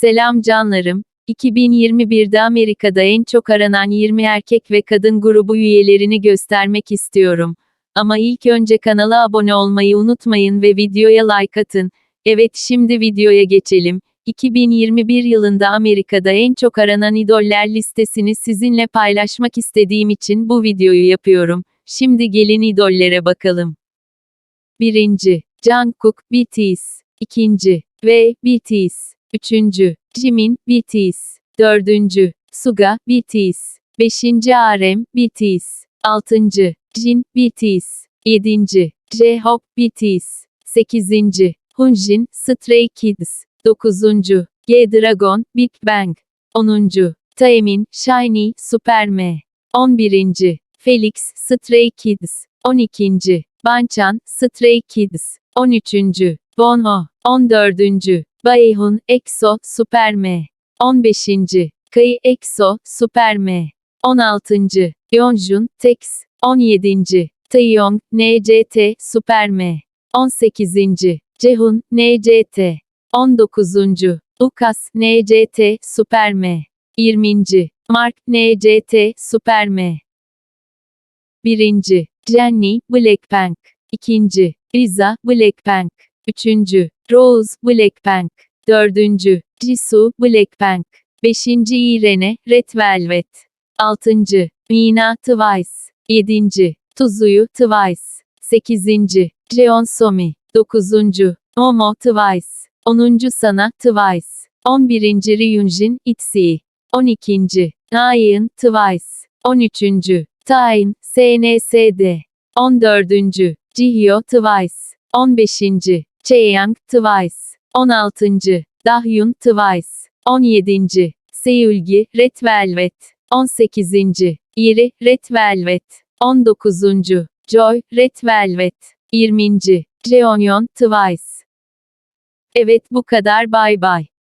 Selam canlarım. 2021'de Amerika'da en çok aranan 20 erkek ve kadın grubu üyelerini göstermek istiyorum. Ama ilk önce kanala abone olmayı unutmayın ve videoya like atın. Evet şimdi videoya geçelim. 2021 yılında Amerika'da en çok aranan idoller listesini sizinle paylaşmak istediğim için bu videoyu yapıyorum. Şimdi gelin idollere bakalım. 1. Jungkook, BTS. 2. V, BTS. 3. Jimin, BTS. 4. Suga, BTS. 5. RM, BTS. 6. Jin, BTS. 7. J-Hope, BTS. 8. Hunjin, Stray Kids. 9. G-Dragon, Big Bang. 10. Taemin, Shiny, Superme. 11. Felix, Stray Kids. 12. Banchan, Stray Kids. 13. Bonho. 14. Baehun, EXO, Superme. 15. Kai EXO, Superme. 16. Yeonjun, Tex. 17. Taeyong, NCT, Superme. 18. Cehun, NCT. 19. Ukas, NCT, Superme. 20. Mark, NCT, Superme. 1. Jennie, Blackpink. 2. Lisa, Blackpink. 3. Rose, Blackpink. 4. Jisoo, Blackpink. 5. Irene, Red Velvet. 6. Mina, Twice. 7. Tuzuyu, Twice. 8. Jeon Somi. 9. Momo, Twice. 10. Sana, Twice. 11. Ryunjin, ITZY. 12. Nayeon, Twice. 13. Taein, SNSD. 14. Jihyo, Twice. 15. Chaeyoung, Twice. 16. Dahyun, Twice. 17. Seulgi, Red Velvet. 18. Iri, Red Velvet. 19. Joy, Red Velvet. 20. Jeonyeon, Twice. Evet bu kadar bay bay.